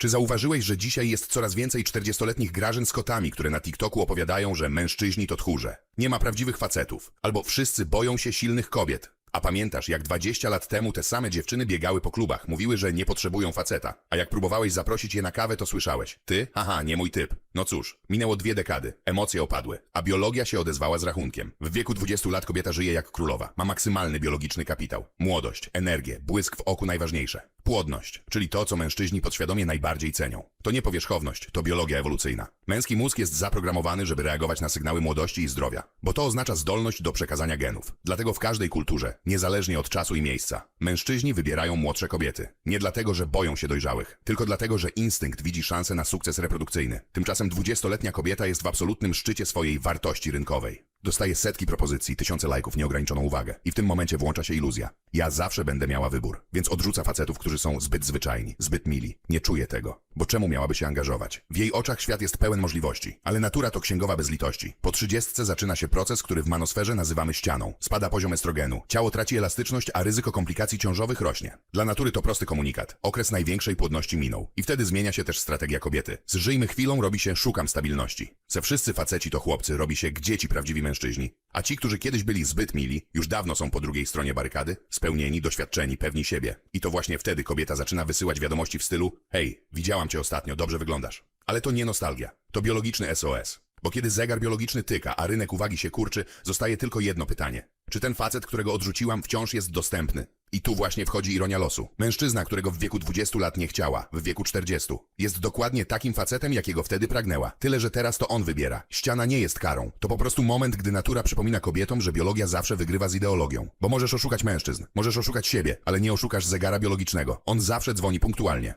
Czy zauważyłeś, że dzisiaj jest coraz więcej 40-letnich grażyn z kotami, które na TikToku opowiadają, że mężczyźni to tchórze? Nie ma prawdziwych facetów. Albo wszyscy boją się silnych kobiet. A pamiętasz, jak 20 lat temu te same dziewczyny biegały po klubach, mówiły, że nie potrzebują faceta. A jak próbowałeś zaprosić je na kawę, to słyszałeś. Ty? Haha, nie mój typ. No cóż, minęło dwie dekady, emocje opadły, a biologia się odezwała z rachunkiem. W wieku 20 lat kobieta żyje jak królowa. Ma maksymalny biologiczny kapitał. Młodość, energię, błysk w oku najważniejsze. Płodność, czyli to, co mężczyźni podświadomie najbardziej cenią. To nie powierzchowność, to biologia ewolucyjna. Męski mózg jest zaprogramowany, żeby reagować na sygnały młodości i zdrowia, bo to oznacza zdolność do przekazania genów. Dlatego w każdej kulturze, niezależnie od czasu i miejsca, mężczyźni wybierają młodsze kobiety. Nie dlatego, że boją się dojrzałych, tylko dlatego, że instynkt widzi szansę na sukces reprodukcyjny. Tymczasem 20-letnia kobieta jest w absolutnym szczycie swojej wartości rynkowej. Dostaje setki propozycji, tysiące lajków, nieograniczoną uwagę. I w tym momencie włącza się iluzja. Ja zawsze będę miała wybór, więc odrzuca facetów, którzy są zbyt zwyczajni, zbyt mili. Nie czuję tego. Bo czemu miałaby się angażować? W jej oczach świat jest pełen możliwości, ale natura to księgowa bez litości. Po trzydziestce zaczyna się proces, który w manosferze nazywamy ścianą. Spada poziom estrogenu, ciało traci elastyczność, a ryzyko komplikacji ciążowych rośnie. Dla natury to prosty komunikat. Okres największej płodności minął. I wtedy zmienia się też strategia kobiety. Z żyjmy chwilą robi się szukam stabilności. Se wszyscy faceci to chłopcy, robi się gdzie ci prawdziwi mężczyźni. A ci, którzy kiedyś byli zbyt mili, już dawno są po drugiej stronie barykady, spełnieni, doświadczeni, pewni siebie. I to właśnie wtedy kobieta zaczyna wysyłać wiadomości w stylu Hej, widziałam cię ostatnio, dobrze wyglądasz. Ale to nie nostalgia, to biologiczny SOS. Bo kiedy zegar biologiczny tyka, a rynek uwagi się kurczy, zostaje tylko jedno pytanie. Czy ten facet, którego odrzuciłam, wciąż jest dostępny? I tu właśnie wchodzi ironia losu. Mężczyzna, którego w wieku 20 lat nie chciała, w wieku 40, jest dokładnie takim facetem, jakiego wtedy pragnęła. Tyle, że teraz to on wybiera. Ściana nie jest karą. To po prostu moment, gdy natura przypomina kobietom, że biologia zawsze wygrywa z ideologią. Bo możesz oszukać mężczyzn, możesz oszukać siebie, ale nie oszukasz zegara biologicznego. On zawsze dzwoni punktualnie.